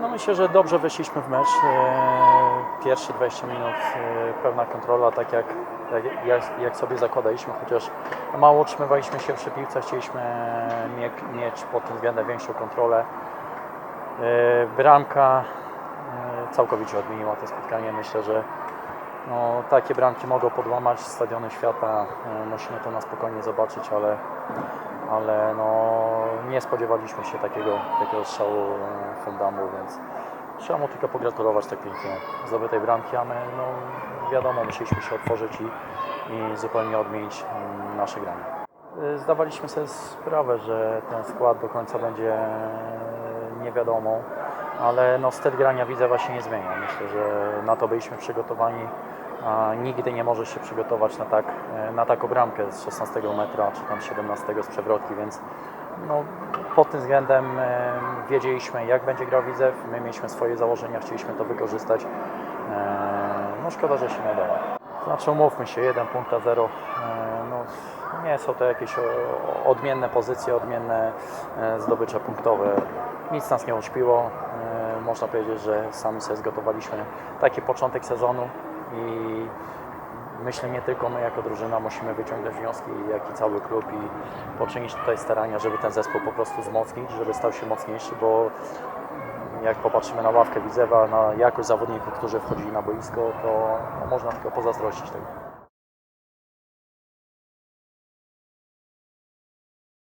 No myślę, że dobrze weszliśmy w mecz. E, Pierwsze 20 minut e, pełna kontrola, tak jak, jak, jak, sobie zakładaliśmy, chociaż mało utrzymywaliśmy się przy piłce, chcieliśmy mieć, pod tym względem większą kontrolę. E, Bramka całkowicie odmieniła to spotkanie. Myślę, że no, takie bramki mogą podłamać stadiony świata. E, Musimy to na spokojnie zobaczyć, ale, ale no, nie spodziewaliśmy się takiego, takiego strzału e, Fundamu, więc trzeba mu tylko pogratulować tak pięknie zdobytej bramki, a my no, wiadomo, musieliśmy się otworzyć i, i zupełnie odmienić mm, nasze granie. E, Zdawaliśmy sobie sprawę, że ten skład do końca będzie niewiadomą, ale no, styl grania widzę właśnie nie zmienia. Myślę, że na to byliśmy przygotowani. Nigdy nie możesz się przygotować na, tak, e, na taką bramkę z 16 metra czy tam 17 z przewrotki, więc no, pod tym względem e, wiedzieliśmy jak będzie grał Widzew, my mieliśmy swoje założenia, chcieliśmy to wykorzystać. E, No szkoda, że się nie udało. Znaczy umówmy się, 1 punkt a 0. No, nie są to jakieś odmienne pozycje, odmienne zdobycze punktowe. Nic nas nie uśpiło. Można powiedzieć, że sami sobie zgotowaliśmy taki początek sezonu i myślę nie tylko my jako drużyna musimy wyciągnąć wnioski, jak i cały klub i poczynić tutaj starania, żeby ten zespół po prostu wzmocnić, żeby stał się mocniejszy, bo jak popatrzymy na ławkę Widzewa, na jakość zawodników, którzy wchodzili na boisko, to można tylko pozazdrościć tego.